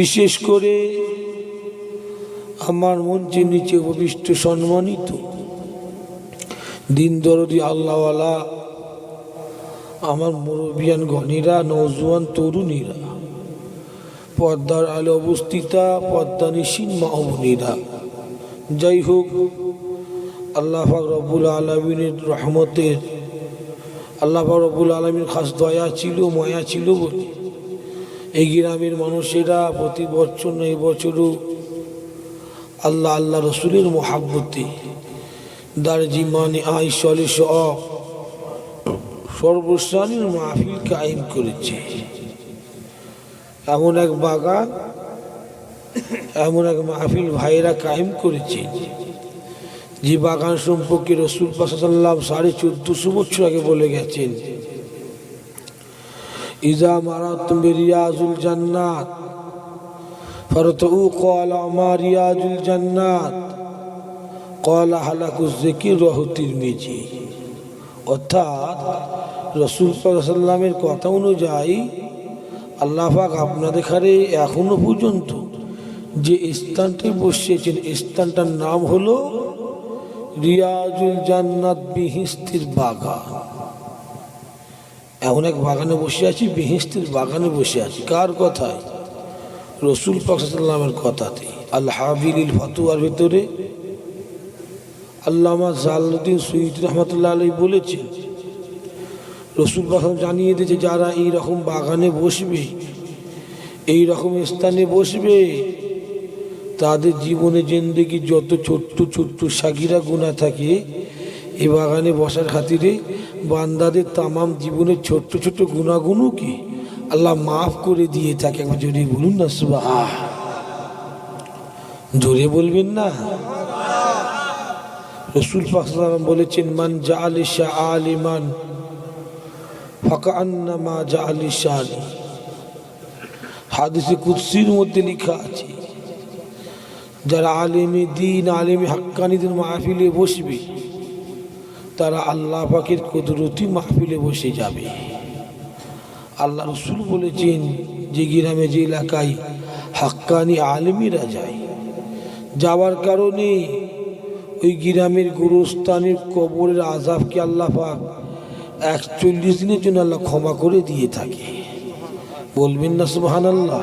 বিশেষ করে আমার মঞ্চের নিচে উপবিষ্ট সম্মানিত, দিন দরদি আল্লাহওয়ালা, আমার মুরবিয়ান গণীরা নৌজওয়ান তরুণীরা পদ্মার আলে অবস্থিতা পদ্মা নিশিন মাহবুনীরা যাই হোক, আল্লাহ পাক রব্বুল আলমিনের রহমতের, আল্লাহ পাক রব্বুল আলমীর খাস দয়া ছিল, মায়া ছিল বলে এই গ্রামের মানুষেরা প্রতি বছর এই বছরও আল্লাহ আল্লাহ রসুলের মোহাব্বতে দার্জিমানে আইসলে সব সর্বশ্রেণীর মাহফিল কায়েম করেছে। এমন এক বাগান, এমন এক মাহফিল ভাইয়েরা কায়েম করেছে। যে বাগান সম্পর্কে রসুল পাশাল্লাম সাড়ে চোদ্দশো বছর আগে বলে গেছেন। ইজা তুমি রিয়াজুল জান্নাত ফরতউ কল আমার রিয়াজুল জান্নাত কলা হালাকুস জিকির রহতির মেজি অর্থাৎ রসুল সাল্লামের কথা অনুযায়ী আল্লাহ পাক আপনাদের খারে এখনও পর্যন্ত যে স্থানটি বসিয়েছেন, স্থানটার নাম হলো রিয়াজুল জান্নাত বিহিস্তির বাগান। এমন এক বাগানে বসে আছি বিহিস্তির বাগানে বসে আছি। কার কথায়? রসুল পাকসাল্লামের কথাতে। আল্লাহ হাবিল ফতুয়ার ভিতরে আল্লামা জালুদ্দিন সৈয়দ রহমতুল্লাহ আলী বলেছেন, রসুল পাকসাল জানিয়ে দিয়েছে, যারা এই রকম বাগানে বসবে, এই রকম স্থানে বসবে, তাদের জীবনে জিন্দগি যত ছোট্ট ছোট্ট সাকিরা গুণা থাকে এই বাগানে বসার খাতিরে বান্দাদের তামাম জীবনের ছোট্ট ছোট্ট গুণাগুণকে আল্লাহ মাফ করে দিয়ে থাকে একবার জোরে বলুন না সুবাহ জোরে বলবেন না? রসুল পাকসালাম বলেছেন, মান জা আলি শাহ আলিমান ফাঁকা আন্না মা জা আলি শাহ আলী হাদিসে কুৎসির মধ্যে লেখা আছে, যারা আলেমে দিন, আলেমে হাক্কানিদের মাহফিলে বসবে তারা আল্লাহ পাকের কুদরতি মাহফিলে বসে যাবে। আল্লাহ রসুল বলেছেন, যে গ্রামে, যে এলাকায় হাক্কানি আলেমিরা যায়, যাওয়ার কারণে ওই গ্রামের গুরুস্থানের কবরের আজাবকে আল্লাহ পাক একচল্লিশ দিনের জন্য আল্লাহ ক্ষমা করে দিয়ে থাকে। বলবেন না সুবাহান আল্লাহ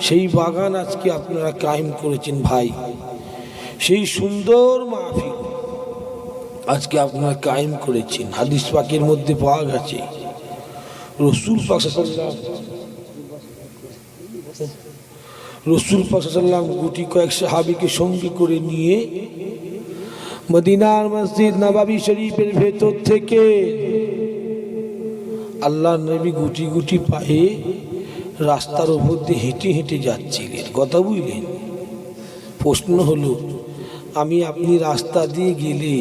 সেই বাগান আজকে আপনারা কায়েম করেছেন ভাই। সেই সুন্দর মাহফিল। আজকে আপনারা কায়েম করেছেন, হাদিস পাকের মধ্যে পাওয়া গেছে। রসুল রসুল পাকসাল্লাম গুটি কয়েক সাহাবিকে সঙ্গী করে নিয়ে মদিনার মসজিদ নবাবি শরীফের ভেতর থেকে আল্লাহ নবী গুটি গুটি পায়ে রাস্তার উপর দিয়ে হেঁটে হেঁটে যাচ্ছিলেন। কথা বুঝলেন? প্রশ্ন হলো, আমি আপনি রাস্তা দিয়ে গেলে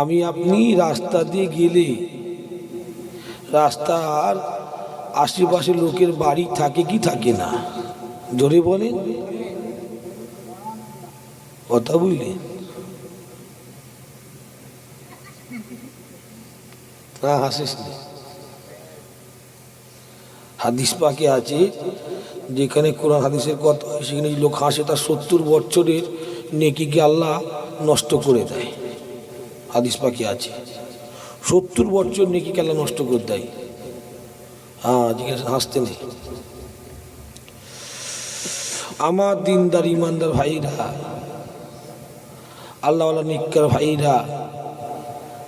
আমি আপনি রাস্তা দিয়ে গেলে রাস্তার আশেপাশে লোকের বাড়ি থাকে কি থাকে না? জোরে বলেন। কথা বুঝলেন হাসিস হাদিস পাকে আছে, যেখানে কোরআন হাদিসের কথা সেখানে লোক হাসে, তার সত্তর বছরের নেকিকে আল্লাহ নষ্ট করে দেয়। হাদিস পাখি আছে। সত্তর বছর নেকি আল্লাহ নষ্ট করে দেয়। হ্যাঁ যেখানে হাসতে নেই। আমার দিনদার, ইমানদার ভাইরা, আল্লাহওয়ালা নিকার ভাইরা,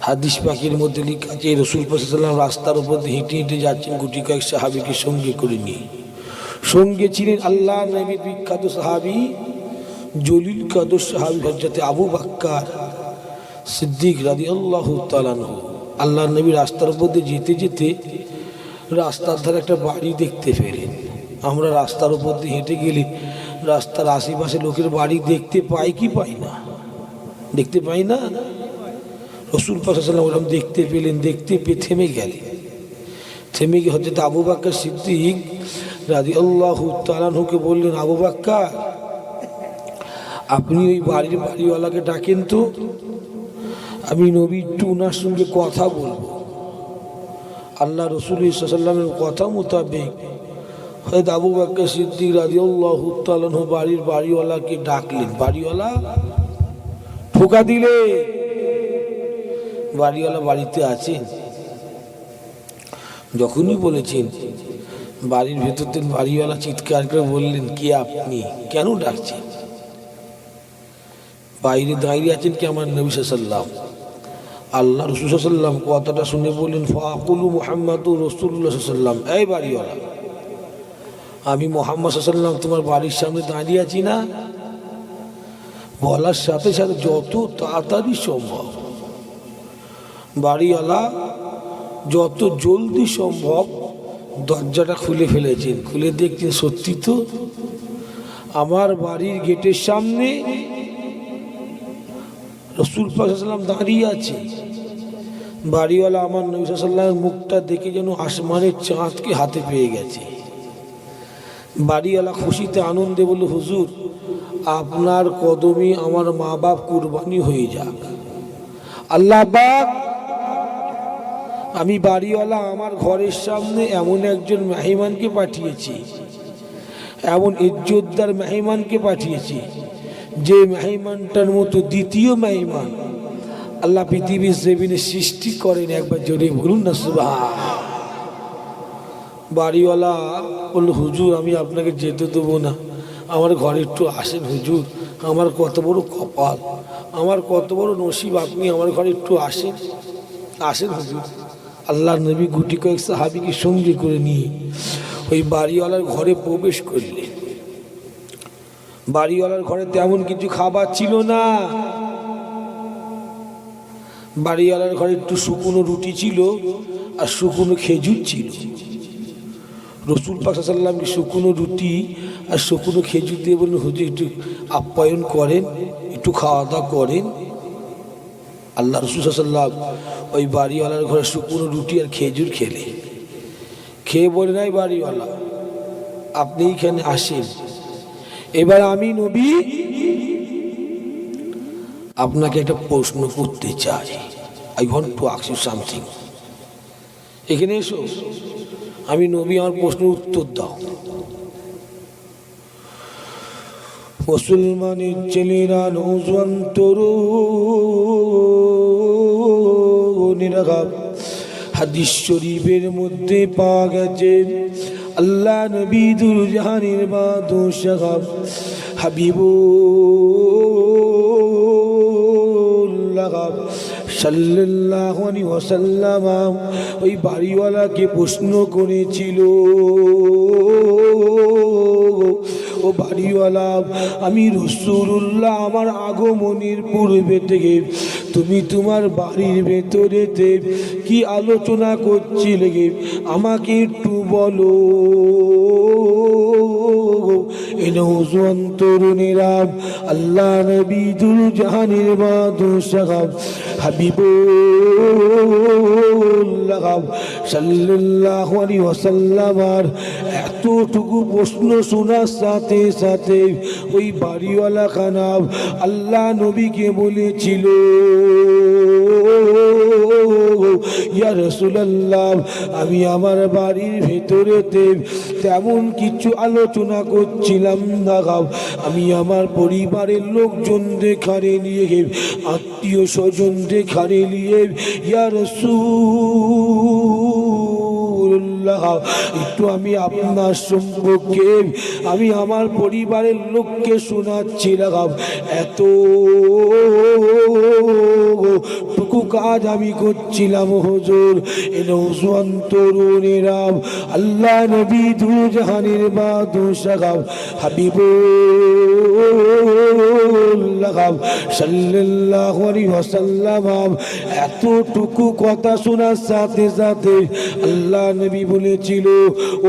হাদিস পাখির মধ্যে লেখা রসুল পাশাল্লাম রাস্তার উপর হেঁটে হেঁটে যাচ্ছেন গুটি কয়েক সাহাবিকে সঙ্গে করে নিয়ে। সঙ্গে ছিলেন আল্লাহ নবীর বিখ্যাত সাহাবি জলিল কাদর সাহাবি হজরতে আবু বাক্কার। সিদ্দিক রাদি আল্লাহ আল্লাহ নবী রাস্তার উপর দিয়ে যেতে যেতে রাস্তার ধারে একটা বাড়ি দেখতে পেলেন। আমরা রাস্তার উপর দিয়ে হেঁটে গেলে রাস্তার আশেপাশে লোকের বাড়ি দেখতে পাই কি পাই না? দেখতে পাই না? রসুল পাশাল্লাম ওরকম দেখতে পেলেন, দেখতে পেয়ে থেমে গেলেন। থেমে গিয়ে হজরত আবু বাক্কা সিদ্দিক রাজি আল্লাহ তালানহুকে বললেন, আবু বাক্কা আপনি ওই বাড়ির বাড়িওয়ালাকে ডাকেন তো। আমি নবী একটু ওনার সঙ্গে কথা বলব। আল্লাহ রসুল সাল্লামের কথা মোতাবেক হয়তো আবু বাক্কা সিদ্দিক রাজিউল্লাহ তালন বাড়ির বাড়িওয়ালাকে ডাকলেন। বাড়িওয়ালা ঠোকা দিলে। বাড়িওয়ালা বাড়িতে আছেন। যখনই বলেছেন, বাড়ির ভেতর থেকে বাড়িওয়ালা চিৎকার করে বললেন, কে আপনি? কেন ডাকছেন? বাইরে দাঁড়িয়ে আছেন কি আমার নবী সাল্লাম আল্লাহ রসুল সাল্লাম কথাটা শুনে বললেন, ফাকুলু মোহাম্মদ রসুল্লাহ সাল্লাম এই বাড়িওয়ালা, আমি মোহাম্মদ তোমার বাড়ির সামনে দাঁড়িয়ে আছি না? বলার সাথে সাথে যত তাড়াতাড়ি সম্ভব, বাড়িওয়ালা, যত জলদি সম্ভব দরজাটা খুলে ফেলেছেন। খুলে দেখছেন, সত্যি তো? আমার বাড়ির গেটের সামনে রসুল পাশাল্লাম দাঁড়িয়ে আছে। বাড়িওয়ালা আমার নবী মুখটা দেখে যেন আসমানের চাঁদকে হাতে পেয়ে গেছে। বাড়িওয়ালা খুশিতে আনন্দে বলল, হুজুর, আপনার কদমে আমার মা বাপ কুরবানি হয়ে যাক। আল্লাহ আমি বাড়িওয়ালা আমার ঘরের সামনে এমন একজন মেহমানকে পাঠিয়েছি, এমন ইজ্জতদার মেহমানকে পাঠিয়েছি যে মেহমানটার মতো দ্বিতীয় মেহমান, আল্লাহ পৃথিবীর জমিনে সৃষ্টি করেন একবার জোরে বলুন না সুবাহ বাড়িওয়ালা বলল, হুজুর, আমি আপনাকে যেতে দেবো না। আমার ঘরে একটু আসেন, হুজুর। আমার কত বড় কপাল, আমার কত বড় নসিব। আপনি আমার ঘরে একটু আসেন আসেন, হুজুর। আল্লাহ নবী গুটি কয়েক সাহাবিকে সঙ্গে করে নিয়ে ওই বাড়িওয়ালার ঘরে প্রবেশ করলেন। বাড়িওয়ালার ঘরে তেমন কিছু খাবার ছিল না। বাড়িওয়ালার ঘরে একটু শুকনো রুটি ছিল আর শুকনো খেজুর ছিল। রসুল পাকসাল্লামকে শুকনো রুটি আর শুকনো খেজুর দিয়ে বললেন, হুজুর, একটু আপ্যায়ন করেন, একটু খাওয়া দাওয়া করেন। আল্লাহ রসুল সাল্লাম ওই বাড়িওয়ালার ঘরে শুকনো রুটি আর খেজুর খেলে খেয়ে বলে নাই বাড়িওয়ালা, আপনি এখানে আসেন। এবার আমি নবী, আপনাকে একটা প্রশ্ন করতে চাই। আই ওয়ান্ট টু আক্স ইউ সামথিং এখানে এসো। আমি নবী, আমার প্রশ্নের উত্তর দাও। মুসলমানের ছেলেরা নৌজওয়ান তরুণেরা হাদিস শরীফের মধ্যে পাওয়া গেছে। আল্লাহ নবী দুরজাহানের বাদশাহ হাবিবুল্লাহ সাল্লাল্লাহু আলাইহি ওয়াসাল্লাম ওই বাড়িওয়ালাকে প্রশ্ন করেছিল, ও বাড়িওয়ালা, আমি রসুল্লাহ আমার আগমনের পূর্বে থেকে তুমি তোমার বাড়ির ভেতরেতে কি আলোচনা করছিলে আমাকে একটু বলো। এনৌজন তরুণেরা আল্লাহ নবী দুল জাহানের বাদশাহ, হাবিবুল্লাহ সাল্লাল্লাহু আলাইহি ওয়াসাল্লাম। আর এতটুকু প্রশ্ন শোনার সাথে সাথে ওই বাড়িওয়ালা খানাব আল্লাহ নবীকে বলেছিল ইয়া রাসূলুল্লাহ, আমি আমার বাড়ির ভেতরেতে তেমন কিছু আলোচনা করছিলাম না আমি আমার পরিবারের লোকজন দেখারে নিয়ে, আত্মীয় স্বজন দেখারে নিয়ে, ইয়া রাসূলুল্লাহ, একটু আমি আপনার সম্পর্কে, আমি আমার পরিবারের লোককে শোনাচ্ছি লাগাম এত টুকু কাজ আমি করছিলাম, হুজুর। এ নৌজওয়ান তরুণেরা আল্লাহ নবী বাদশাহ, হাবিবুল্লাহ সাল্লাল্লাহু আলাইহি ওয়াসাল্লাম, এতটুকু কথা শোনার সাথে সাথে আল্লাহ নবী বলেছিল,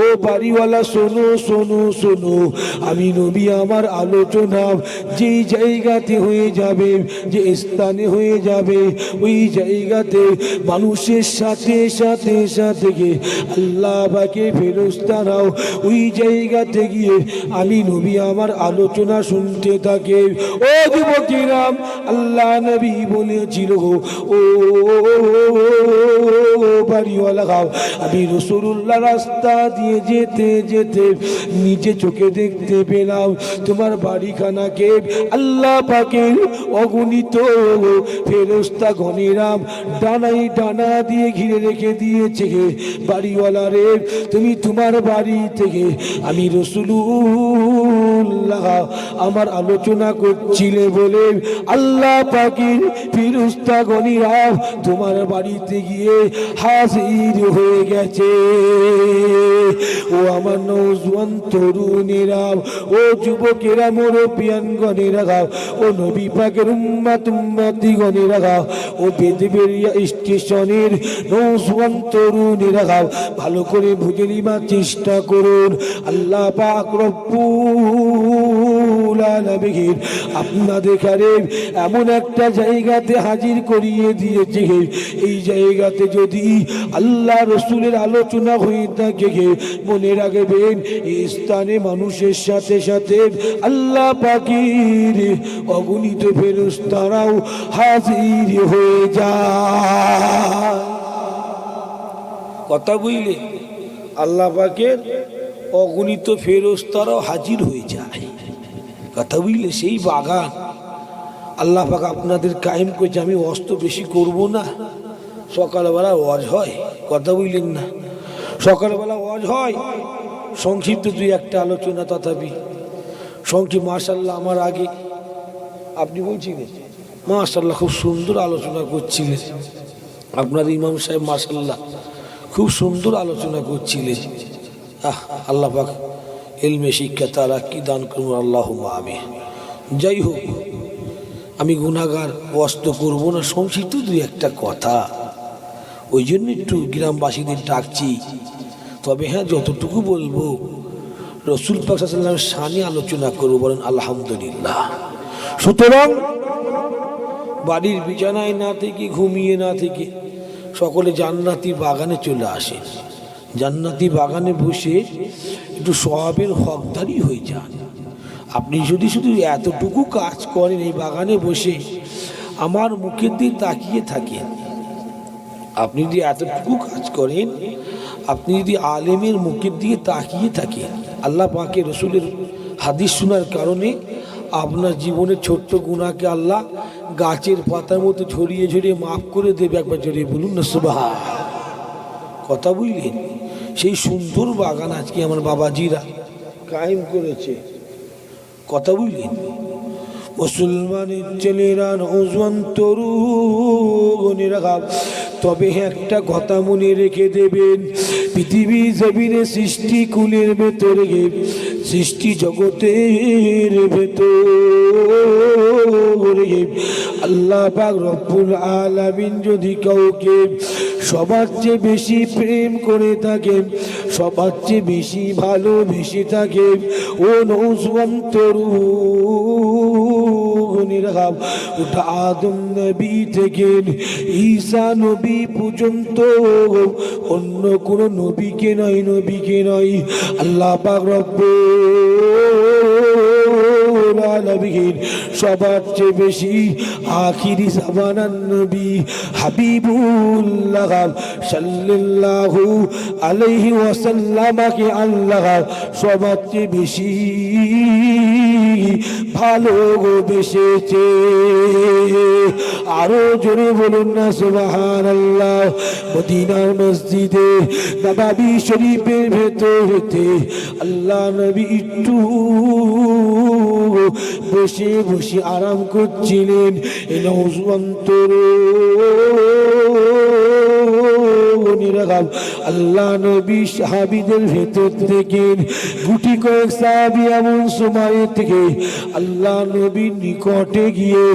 ও বাড়িওয়ালা, শোনো শোনো শোনো, আমি নবী, আমার আলোচনা যেই জায়গাতে হয়ে যাবে, যে স্থানে হয়ে যাবে যাবে ওই জায়গাতে, মানুষের সাথে সাথে সাথে গিয়ে আল্লাহ বাকে ফেরস্তারাও ওই জায়গাতে গিয়ে আমি নবী আমার আলোচনা শুনতে থাকে। ও যুবকেরাম আল্লাহ নবী বলেছিল, ও বাড়িওয়ালা খাও আমি রসুল্লাহ রাস্তা দিয়ে যেতে যেতে নিচে চোখে দেখতে পেলাম, তোমার বাড়িখানাকে আল্লাহ পাকের অগণিত ফেরস্তা ঘনিরাম ডানাই ডানা দিয়ে ঘিরে রেখে দিয়েছে বাড়িওয়ালা রে তুমি তোমার বাড়ি থেকে আমি রসুল্লাহ আমার আলোচনা করছিলে বলে আল্লাহ পাকির ফিরুস্তা গণিরাম তোমার বাড়িতে গিয়ে হাজির হয়ে গেছে। ও আমার নৌজওয়ান তরুণেরা, ও যুবকেরা, মুরব্বিয়ান গণেরা গাও ও নবী পাকের উম্মাত উম্মাতি গণেরা গাও ও বেদবেরিয়া স্টেশনের নৌজওয়ান তরুণেরা গাও ভালো করে বুঝে নিবার চেষ্টা করুন। আল্লাহ পাক রব্বুল আলামিন আপনাদের কারে এমন একটা জায়গাতে হাজির করিয়ে দিয়েছে। এই জায়গাতে যদি আল্লাহ রসুলের আলোচনা হয়ে থাকে, মনে রাখবেন, এই স্থানে মানুষের সাথে সাথে আল্লাহ পাকির অগণিত ফেরুস তারাও হাজির হয়ে যায়। কথা বুঝলে? আল্লাহ পাকের অগণিত ফেরস্তারাও হাজির হয়ে যায়। কথা বুঝলে? সেই বাগান। আল্লাহ পাক আপনাদের কায়েম করছে। আমি অস্ত বেশি করব না। সকালবেলা ওয়াজ হয়। কথা বুঝলেন না? সকালবেলা ওয়াজ হয়। সংক্ষিপ্ত দুই একটা আলোচনা তথাপি। সংক্ষিপ্ত মার্শাল্লাহ আমার আগে। আপনি বলছিলেন মার্শাল্লাহ খুব সুন্দর আলোচনা করছিলেন। আপনার ইমাম সাহেব মার্শাল্লাহ খুব সুন্দর আলোচনা করছিলেন। আহ, আল্লাহ পাক। এলমে শিক্ষা তারা কি দান করুন? আল্লাহ আমি যাই হোক আমি গুণাগার অস্ত করব না, সংক্ষিপ্ত দুই একটা কথা। ওই জন্য একটু গ্রামবাসীদের ডাকছি। তবে হ্যাঁ যতটুকু বলব, রসুল পাকসাল্লাম সানি আলোচনা করব বলেন, আলহামদুলিল্লাহ। সুতরাং, বাড়ির বিছানায় না থেকে, ঘুমিয়ে না থেকে সকলে জান্নাতি বাগানে চলে আসে জান্নাতি বাগানে বসে একটু সবের হকদারি হয়ে যান। আপনি যদি শুধু এতটুকু কাজ করেন এই বাগানে বসে, আমার মুখের দিয়ে তাকিয়ে থাকেন। আপনি যদি এতটুকু কাজ করেন, আপনি যদি আলেমের মুখের দিয়ে তাকিয়ে থাকেন, আল্লাহ পাকে রসুলের হাদিস শোনার কারণে আপনার জীবনের ছোট্ট গুণাকে আল্লাহ গাছের পাতার মতো ঝরিয়ে ঝরিয়ে মাফ করে দেবে। একবার জড়িয়ে বলুন না সুবাহ কথা বুঝলেন? সেই সুন্দর বাগান আজকে আমার বাবাজিরা কায়েম করেছে। কথা বুঝলেন? মুসলমানের ছেলেরা নজওয়ান তরুণেরা তবে একটা কথা মনে রেখে দেবেন, পৃথিবী জমিনে সৃষ্টি কুলের ভেতরে সৃষ্টি জগতের ভেতরে আল্লাহ পাক রব্বুল আলামিন যদি কাউকে সবার চেয়ে বেশি প্রেম করে থাকে, সবার চেয়ে বেশি ভালোবেসে থাকে। ও নৌজওয়ান তরুণের হাব ওটা আদম নবী থেকে ঈসা নবী পর্যন্ত। অন্য কোন নবীকে নয় নবীকে নয়, আল্লাহ পাক বেশি আরও জোরে বলুন না সুবাহান আল্লাহ মদিনার মসজিদে নবাবি শরীফের ভেতর হতে আল্লাহ নবী একটু বসে বসে আরাম করছিলেন। নৌজন্তর আল্লাহ নবী সাহাবিদের ভেতর থেকে, গুটি কয়েক সাহাবি এমন থেকে আল্লাহ নবীর নিকটে গিয়ে,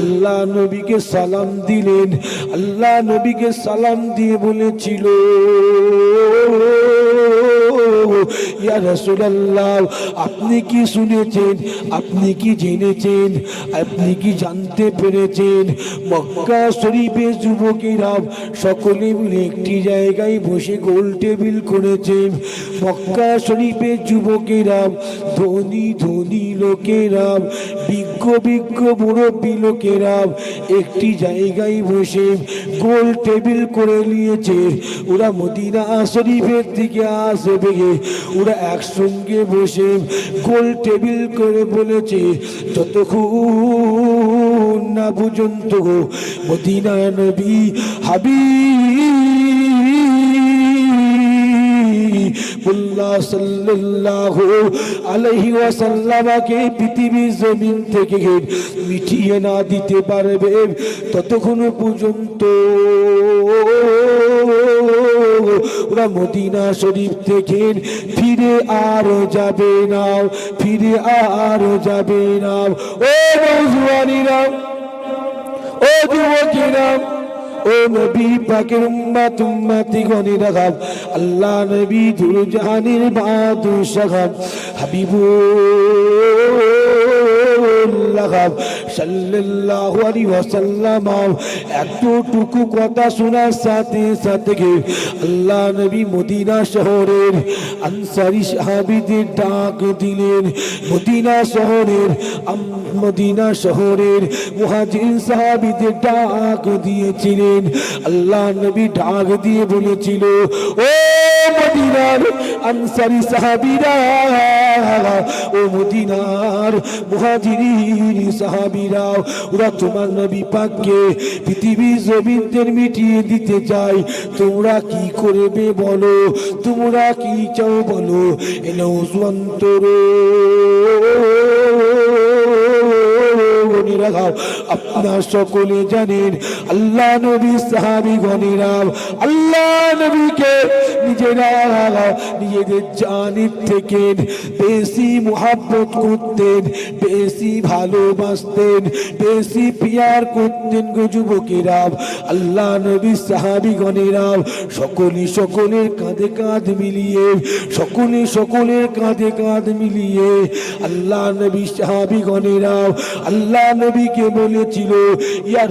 আল্লাহ নবীকে সালাম দিলেন। আল্লাহ নবীকে সালাম দিয়ে বলেছিল ইয়া আপনি কি শুনেছেন? আপনি কি জেনেছেন? আপনি কি জানতে পেরেছেন? মক্কা শরীফে যুবকেরা সকলে মিলে একটি জায়গায় বসে গোল টেবিল করেছেন। মক্কা শরীফে যুবকেরা, ধনী ধনী লোকেরা, বিজ্ঞ বিজ্ঞ, মুরব্বী লোকেরা একটি জায়গায় বসে গোল টেবিল করে নিয়েছে। ওরা মদিনা শরীফের দিকে আসবে। ওরা একসঙ্গে বসে গোল টেবিল করে বলেছে, যতক্ষণ না পর্যন্ত মদিনা নবী থেকে মিটিয়ে না দিতে পারবে ততক্ষণ পর্যন্ত। ওরা মদিনা শরীফ থেকে ফিরে আর যাবে না, ফিরে আর যাবে না। ও নৌজওয়ানিরা ও যুবকেরা, ও নবী পাকের উম্মাত উম্মাতি গনি রাখাব আল্লাহ নবী দুর জাহানের বাদু সাহাব হাবিবুল্লাহ সাল্লাল্লাহু আলাইহি ওয়াসাল্লাম এতটুকু কথা শোনার সাথে সাথে আল্লাহ নবী মদিনা শহরের আনসারি সাহাবীদের ডাক দিলেন। মদিনা শহরের মদিনা শহরের মুহাজির সাহাবীদের ডাক দিয়েছিলেন। আল্লাহ নবী ডাক দিয়ে বলেছিল, ও মদিনার আনসারি সাহাবীরা, ও মদিনার মুহাজিরিন সাহাবীরা, ওরা তোমার নবী পাককে পৃথিবীর জমিনদের মিটিয়ে দিতে চাই তোমরা কি করবে বলো? তোমরা কি চাও বলো? এলো গণিরা আপনার সকলে জানেন, আল্লাহ নবী সাহাবি গণিরাম আল্লাহ নবীকে নিজেরা নিজেদের জানের থেকে বেশি মোহাব্বত করতেন, বেশি ভালোবাসতেন, বেশি পিয়ার করতেন গো যুবকেরাম আল্লাহ নবী সাহাবি গণেরাম সকলে সকলের কাঁধে কাঁধ মিলিয়ে, সকলে সকলের কাঁধে কাঁধ মিলিয়ে আল্লাহ নবী সাহাবি গণেরাম আল্লাহ নবীকে বলেছিল, ইয়া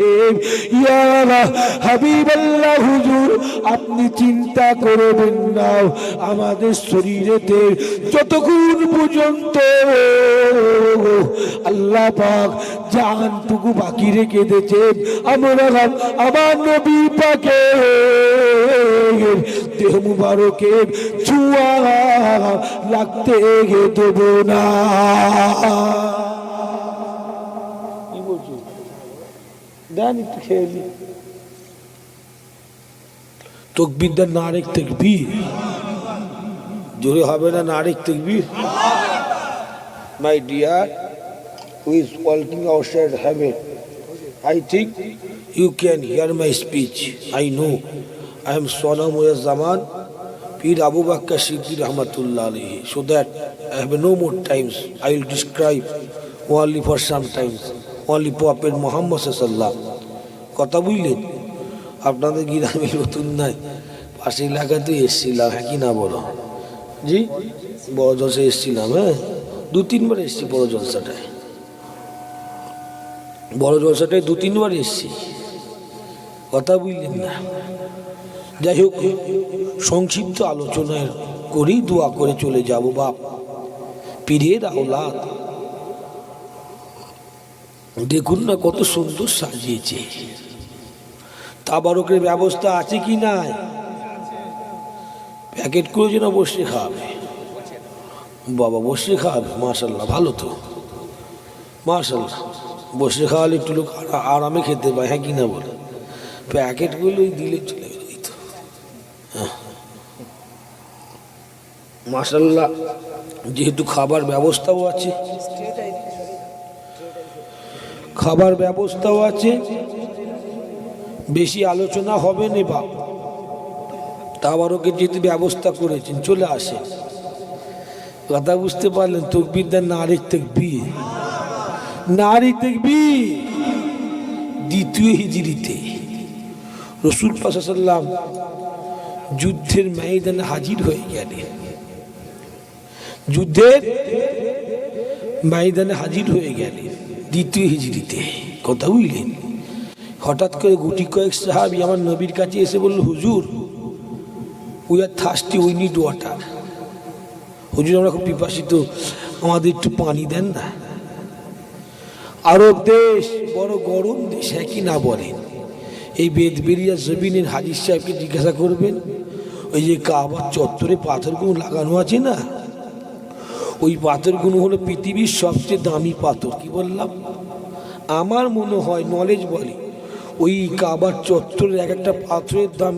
রাসূলুল্লাহ ইয়া হাবিবাল্লাহ হুজুর, আপনি চিন্তা করবেন না, আমাদের শরীরেতে যতক্ষণ পর্যন্ত আল্লাহ পাক জানটুকু বাকি রেখে দিয়েছেন, আমরা আমার নবী পাকে দেহ মুবারকে ছুয়া লাগতে দেব না। দেন একটু খেয়ে নি তকবিরদার নারেক তকবীর জোরে হবে না নারেক তকবীর my dear who is walking outside heaven I think you can hear my speech I know I am Sonam Zaman Pir Abu Bakr Siddiq Rahmatullah alayhi so that I have no more times I will describe only for some times Prophet Muhammad sallallahu কথা বুঝলেন? আপনাদের গ্রামে নতুন নাই। পাশে এলাকাতে এসছিলাম হ্যাঁ কি না বলো? জি? বড় জলসা এসছিলাম হ্যাঁ? দু তিনবার এসছি বড় জলসাটায়। বড় জলসাটায় দু তিনবার এসছি। কথা বুঝলেন না। যাই হোক, সংক্ষিপ্ত আলোচনায় করি, দোয়া করে চলে যাব বাপ। পীরের আওলাদ। দেখুন না কত সুন্দর সাজিয়েছে। তাবারকের ব্যবস্থা আছে কি নাই? প্যাকেট করেছে না বসে খাওয়াবে বাবা, বসে খাওয়াবে মাশাল্লাহ ভালো তো। মাশাল্লাহ বসে খাওয়ালে একটু লোক আরা- আরামে খেতে পায় হ্যাঁ কি না বলে? প্যাকেটগুলোই দিলে চলে এই তো হ্যাঁ। মাশাল্লাহ যেহেতু খাবার ব্যবস্থাও আছে খাবার ব্যবস্থাও আছে। বেশি আলোচনা হবে না বাপ। তাবারকে যেহেতু ব্যবস্থা করেছেন? চলে আসে। কথা বুঝতে পারলেন তকবিরদার নারী তেকবি নারী তেকবি দ্বিতীয় হিজড়িতে। রসুল পাশাল্লাম যুদ্ধের ময়দানে হাজির হয়ে গেলেন। যুদ্ধের ময়দানে হাজির হয়ে গেলেন। দ্বিতীয় হিজড়িতে। কথা বুঝলেন? হঠাৎ করে গুটি কয়েক সাহাবি আমার নবীর কাছে এসে বলল, হুজুর we are thirsty we need water হুজুর, আমরা খুব পিপাসিত, আমাদের একটু পানি দেন না। আরব দেশ, বড় গরম দেশ একই না বলেন? এই বেদবেরিয়া জমিনের হাজির সাহেবকে জিজ্ঞাসা করবেন, ওই যে কাবার চত্বরে পাথরগুলো লাগানো আছে না? ওই পাথরগুলো হলো পৃথিবীর সবচেয়ে দামি পাথর, কি বললাম? আমার মনে হয় নলেজ বলে, ওই কাবার চত্বরের এক একটা পাথরের দাম,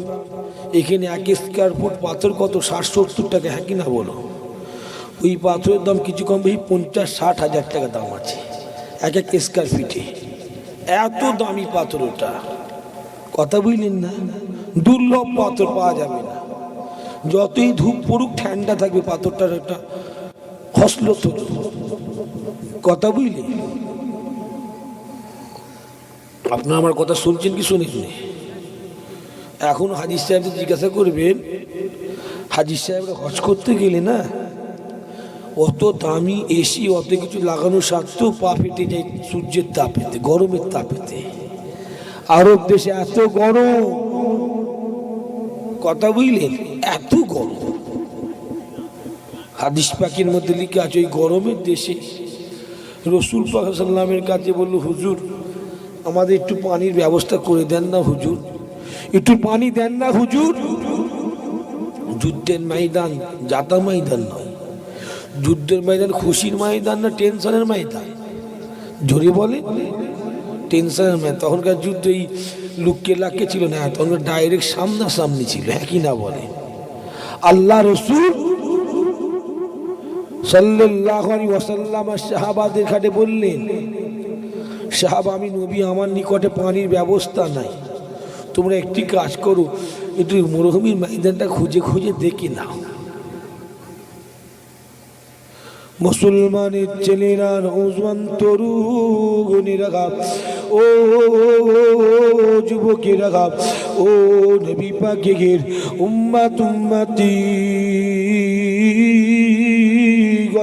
এখানে এক স্কোয়ার ফুট পাথর কত? ষাট, সত্তর টাকা হ্যাঁ কি না বলো? ওই পাথরের দাম কিছু কম বেশি পঞ্চাশ, ষাট হাজার টাকা দাম আছে, এক এক স্কোয়ার ফিটে এত দামি পাথর ওটা। কথা বুঝলেন না? দুর্লভ পাথর পাওয়া যাবে না। যতই ধূপ পড়ুক, ঠান্ডা থাকবে পাথরটার একটা। হসলত কথা বুঝলি? আপনার আমার কথা শুনছেন কি শুনেননি এখন হাজির সাহেবকে জিজ্ঞাসা করবেন, হাজির সাহেবরা হজ করতে গেলে না অত দামি এসি অত কিছু লাগানো সত্ত্বেও পা ফেটে যায় সূর্যের তাপেতে, গরমের তাপেতে। আরব দেশে এত গরম। কথা বুঝলেন? হাদিস পাখির মধ্যে লিখে আছে, ওই গরমের দেশে রসুল পাকামের কাছে বলল, হুজুর, আমাদের একটু পানির ব্যবস্থা করে দেন না হুজুর। একটু পানি দেন না হুজুর? যুদ্ধের ময়দান, যাতা ময়দান নয়। যুদ্ধের ময়দান, খুশির ময়দান না টেনশনের ময়দান? জোরে বলে, টেনশনের ময়দান। তখনকার যুদ্ধ এই লুককে লাককে ছিল না তখন ডাইরেক্ট সামনাসামনি ছিল, একই না বলে। আল্লাহ রসুল সাল্লাহ ওয়াসাল্লাম শাহাবাদের ঘাটে বললেন সাহাব আমি নবী, আমার নিকটে পানির ব্যবস্থা নাই। তোমরা একটি কাজ করো, একটু মরুভূমির ময়দানটা খুঁজে খুঁজে দেখে নাও। মুসলমানের ছেলেরা নৌজওয়ান তরুণীরা ও, যুবকেরা ও নবী পাখিগের উম্মা তুম্মাতি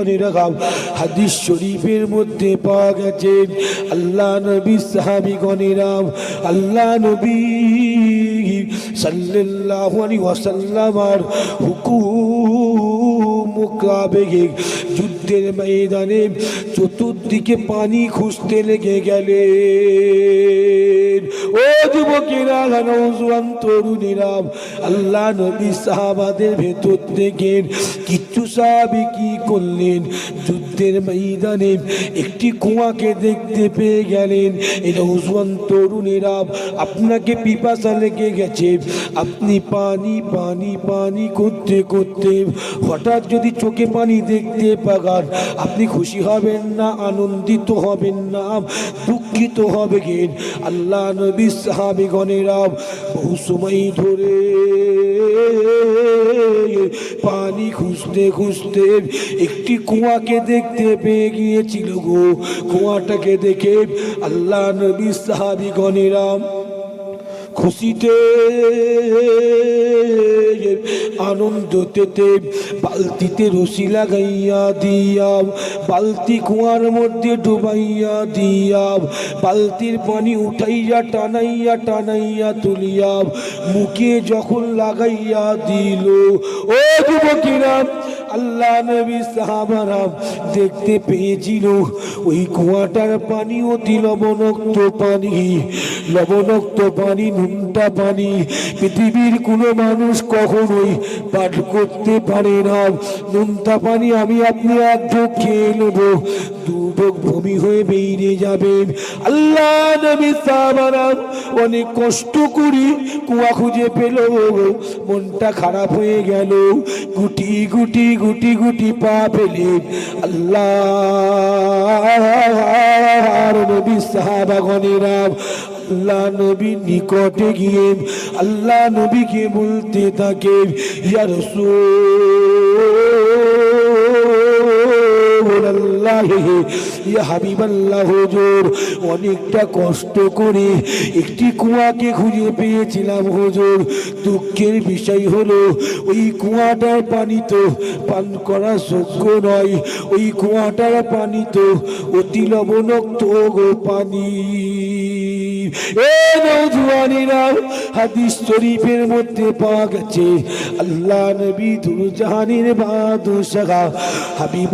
গণেরা হাদিস শরীফের মধ্যে পাওয়া গেছে, আল্লাহ নবী সাহাবি গণেরাম আল্লাহ নবী আলাইহি ওয়াসাল্লামার হুকুম মোকাবেক যুদ্ধের ময়দানে চতুর্দিকে পানি খুঁজতে লেগে গেলে ও যুবকেরা, নৌজওয়ান তরুণীরা, আল্লাহ নবী সাহাবাদের ভেতর থেকে কিচ্ছু সাহাবি কি করলেন? যুদ্ধের ময়দানে একটি কুয়াকে দেখতে পেয়ে গেলেন। এই নৌজওয়ান তরুণীরা আপনাকে পিপাসা লেগে গেছে। আপনি পানি পানি পানি করতে করতে হঠাৎ যদি চোখে পানি দেখতে পাগান আপনি খুশি হবেন না, আনন্দিত হবেন না, দুঃখিত হবেন। আল্লাহ নবী সাহাবিগণেরা বহু সময় ধরে পানি খুঁজতে খুঁজতে একটি কুয়াকে দেখতে পেয়ে গিয়েছিল গো। কুয়াটাকে দেখে আল্লাহ নবী সাহাবি সাহাবিগণেরা খুশিতে আনন্দতে বালতিতে রশি লাগাইয়া দিয়া বালতি কুয়ার মধ্যে ডুবাইয়া দিয়া বালতির পানি উঠাইয়া টানাইয়া টানাইয়া তুলিয়া মুখে যখন লাগাইয়া দিল, ও যুবকেরা আল্লাহ নবী সাহাবারা দেখতে পেয়েছিল। ওই কুয়াটার পানি অতি লবণাক্ত পানি। লবণাক্ত পানি, নুনটা পানি। পৃথিবীর কোনো মানুষ কখনোই পাঠ করতে পারে না। নুনটা পানি আমি আপনি এক খেয়ে নেব। দু ঢোক ভূমি হয়ে বেরিয়ে যাবেন। আল্লাহ নবী সাহাবারা অনেক কষ্ট করি কুয়া খুঁজে পেল। মনটা খারাপ হয়ে গেল। গুটি গুটি গুটি গুটি পা পেলেন আল্লাহ নবী আল্লাহ নবী নিকটে গিয়ে, আল্লাহ নবীকে বলতে থাকে ইয়া অনেকটা কষ্ট করে একটি কুয়াকে খুঁজে পেয়েছিলাম হুজুর। দুঃখের বিষয় হলো, ওই কুয়াটার পানি তো পান করা যোগ্য নয়। ওই কুয়াটার পানি তো অতি লবণাক্ত গো পানি। এ নৌজওয়ানেরা, হাদিস শরীফের মধ্যে পাওয়া গেছে, আল্লাহ নবী দুরজাহানের বাদশাহ হাবিব।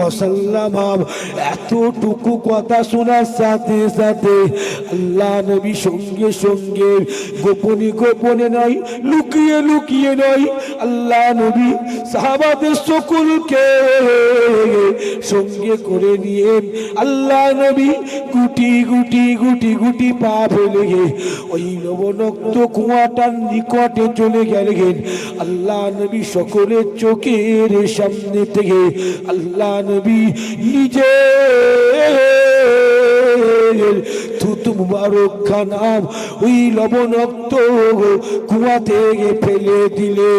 ওয়াসাল্লাম, এতটুকু কথা শোনার সাথে সাথে আল্লাহ নবী সঙ্গে সঙ্গে গোপনে গোপনে নয়, লুকিয়ে লুকিয়ে নয়, আল্লাহ নবী সাহাবাদের সকলকে সঙ্গে করে নিয়ে আল্লাহ নবী গুটি গুটি গুটি গুটি পা ফেলে ওই লবণাক্ত কুয়াটার নিকটে চলে গেলেন। আল্লাহ নবী সকলের চোখের সামনে থেকে আল্লাহ নবী নিজে ফেলে দিলে।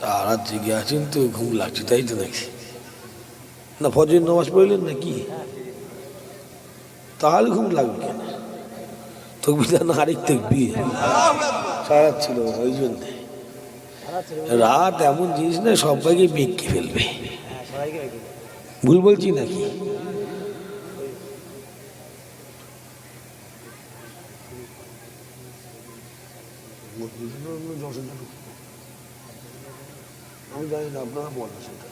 সারা জেগে আছেন তো, ঘুম লাগছে, তাই তো দেখছি। না ফজর নামাজ পড়লেন নাকি? তাহলে ঘুম লাগবে কেন? ওই রাত এমন জিনিস না, সবাইকে বেঁকে ফেলবে। ভুল বলছি নাকি? আমি জানি না, আপনারা বলেন সেটা।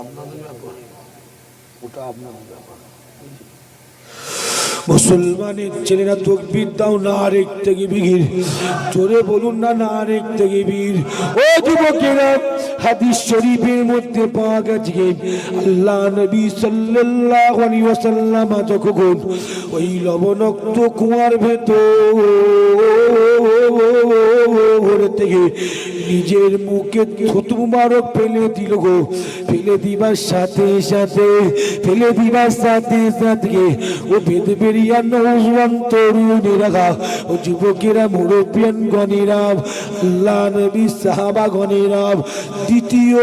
আপনাদের ব্যাপার, ওটা আপনাদের ব্যাপার। মুসলমানের ছেলেরা তকবির দাও, না আরেক থেকে বীর। জোরে বলুন না না আরেক থেকে বীর। ও যুবকেরা, হাদিস শরীফের মধ্যে পাওয়া গেছে আল্লাহ নবী সাল্লাল্লাহু আলাইহি ওয়াসাল্লাম যখন ওই লবণাক্ত কুয়ার ভেতর থেকে নিজের মুখে থুতু মুবারক ফেলে দিল গো। ফেলে দিবার সাথে সাথে, ফেলে দিবার সাথে সাথে, ও ভেদ বেরিয়া নৌজওয়ান তরুণেরা ও যুবকেরা মুরব্বিয়ান গণেরাম আল্লাহ নবী সাহাবা গণেরাম দ্বিতীয়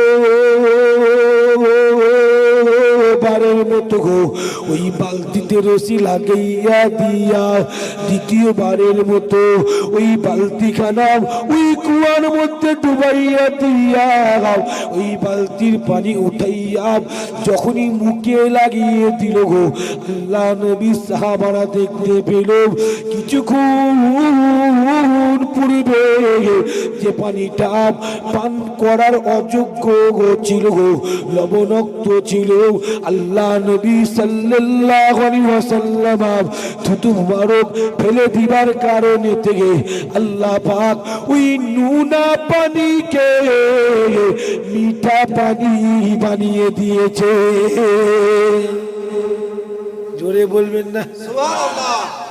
বারের মতো গো। ওই বালতিতে রশি লাগাইয়া দিয়া দ্বিতীয়বারের মতো ওই বালতি খানা ওই কুয়ার মধ্যে ডুবাইয়া দিয়া ওই বালতির পানি উঠাইয়া যখনই মুখে লাগিয়ে দিল গো, আল্লাহ নবী সাহাবারা দেখতে পেল, কিছুক্ষণ পূর্বে যে পানিটা পান করার অযোগ্য ছিল লবণাক্ত ছিল। আল্লাহ নবী সাল্লাল্লাহু থুতু মুবারক ফেলে দিবার কারণে থেকে আল্লাহ পাক ওই নুনা পানিকে মিঠা পানি বানিয়ে দিয়েছে। জোরে বলবেন না? সুবহানাল্লাহ।